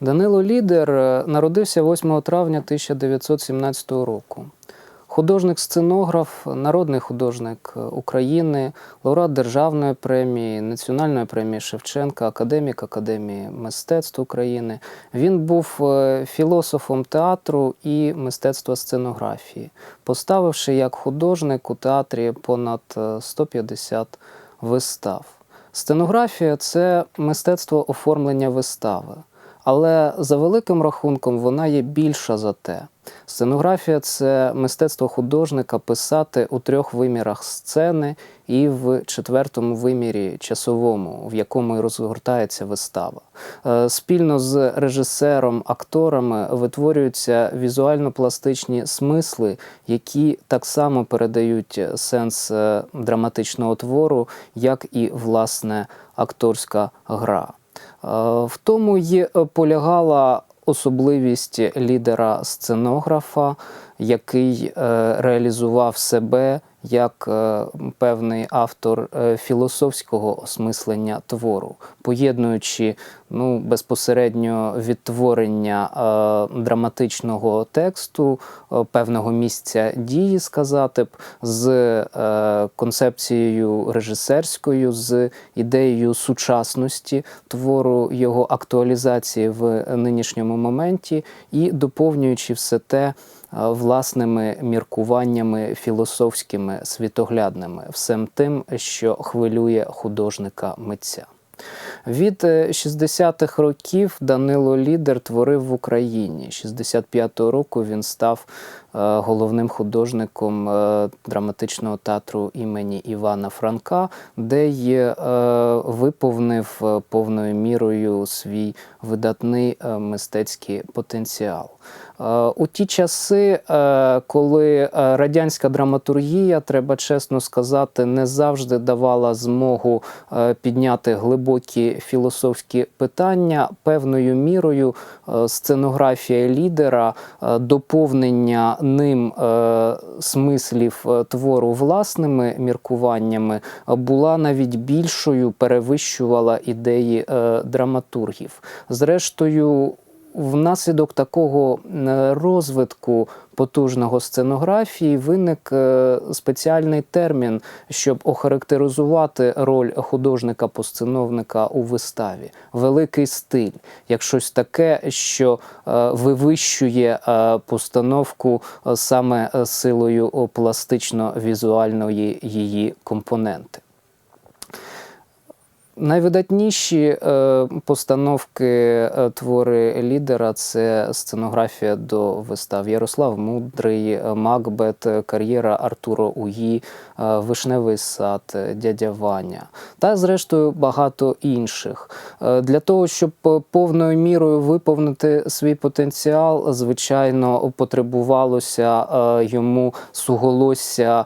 Данило Лідер е, народився 8 травня 1917 року. Художник-сценограф, народний художник е, України, лауреат Державної премії, Національної премії Шевченка, академік Академії мистецтв України. Він був е, філософом театру і мистецтва сценографії, поставивши як художник у театрі понад е, 150 вистав. Сценографія це мистецтво оформлення вистави. Але за великим рахунком вона є більша за те. Сценографія це мистецтво художника писати у трьох вимірах сцени і в четвертому вимірі часовому, в якому і розгортається вистава. Е, Спільно з режисером, акторами витворюються візуально-пластичні смисли, які так само передають сенс е, драматичного твору, як і власне акторська гра. Е, В тому й полягала особливість лідера сценографа, який е, реалізував себе як е, певний автор е, філософського осмислення твору, поєднуючи ну, безпосередньо відтворення е, драматичного тексту, певного місця дії, сказати б, з концепцією режисерською, з ідеєю сучасності твору, його актуалізації в нинішньому моменті і доповнюючи все те власними міркуваннями філософськими, світоглядними, всем тим, що хвилює художника митця. Від е, 60-х років Данило Лідер творив в Україні. 65-го року він став е, головним художником е, драматичного театру імені Івана Франка, де й е, виповнив е, повною мірою свій видатний е, мистецький потенціал. Е, У ті часи, е, коли е, радянська драматургія, треба чесно сказати, не завжди давала змогу е, підняти глибокі філософські питання, певною мірою е, сценографія лідера, е, доповнення ним е, смислів е, твору власними міркуваннями була навіть більшою, перевищувала ідеї е, драматургів. Зрештою, Внаслідок такого е, розвитку потужного сценографії виник е, спеціальний термін, щоб охарактеризувати роль художника-постановника у виставі. Великий стиль, як щось таке, що е, вивищує постановку саме силою пластично-візуальної її компоненти. Найвидатніші е, постановки е, твори лідера це сценографія до вистав Ярослав Мудрий, е, Макбет, кар'єра Артуро Уї, е, Вишневий сад, Дядя Ваня та, зрештою, багато інших. Для того, щоб повною мірою виповнити свій потенціал, звичайно, потребувалося йому суголосся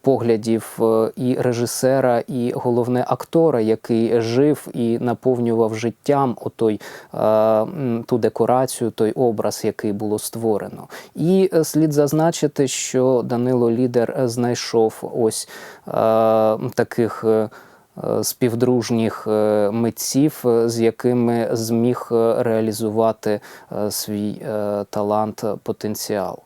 поглядів е, і режисера, і головне актора, який жив і наповнював життям отой, е, ту декорацію, той образ, який було створено. І е, слід зазначити, що Данило Лідер е, знайшов ось е, таких. Е, Співдружніх е, митців, е, з якими зміг реалізувати свій талант, потенціал.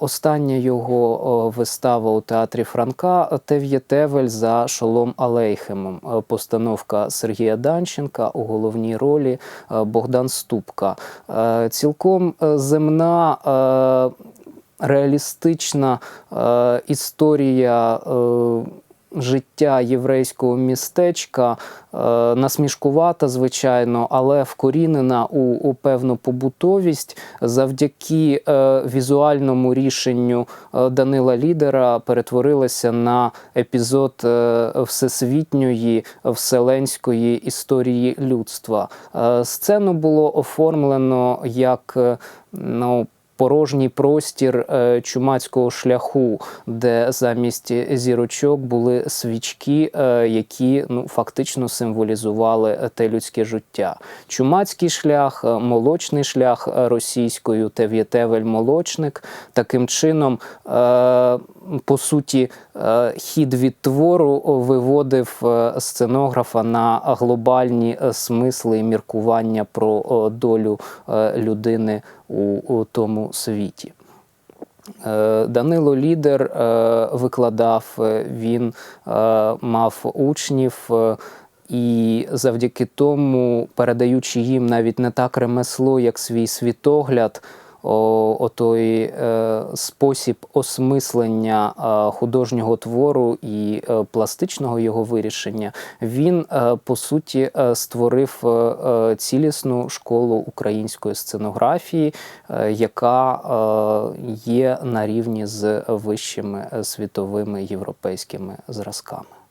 Остання його вистава у театрі Франка Тев'єтевель за Шолом Алейхемом. Постановка Сергія Данченка у головній ролі Богдан Ступка. Цілком земна. Реалістична історія життя єврейського містечка, е, насмішкувата, звичайно, але вкорінена у, у певну побутовість завдяки е, візуальному рішенню е, Данила Лідера перетворилася на епізод е, всесвітньої вселенської історії людства. Е, сцену було оформлено як е, ну, порожній простір е, чумацького шляху, де замість зірочок були свічки, е, які ну, фактично символізували те людське життя. Чумацький шлях, е, молочний шлях російською Тев'єтевель молочник. Таким чином, по суті, е, хід від твору виводив е, сценографа на глобальні е, смисли і міркування про долю людини у, тому світі. Данило Лідер викладав, він мав учнів. І завдяки тому, передаючи їм навіть не так ремесло, як свій світогляд, о, отой е, спосіб осмислення е, художнього твору і е, пластичного його вирішення, він е, по суті е, створив е, е, цілісну школу української сценографії, е, яка е, є на рівні з вищими е, світовими європейськими зразками.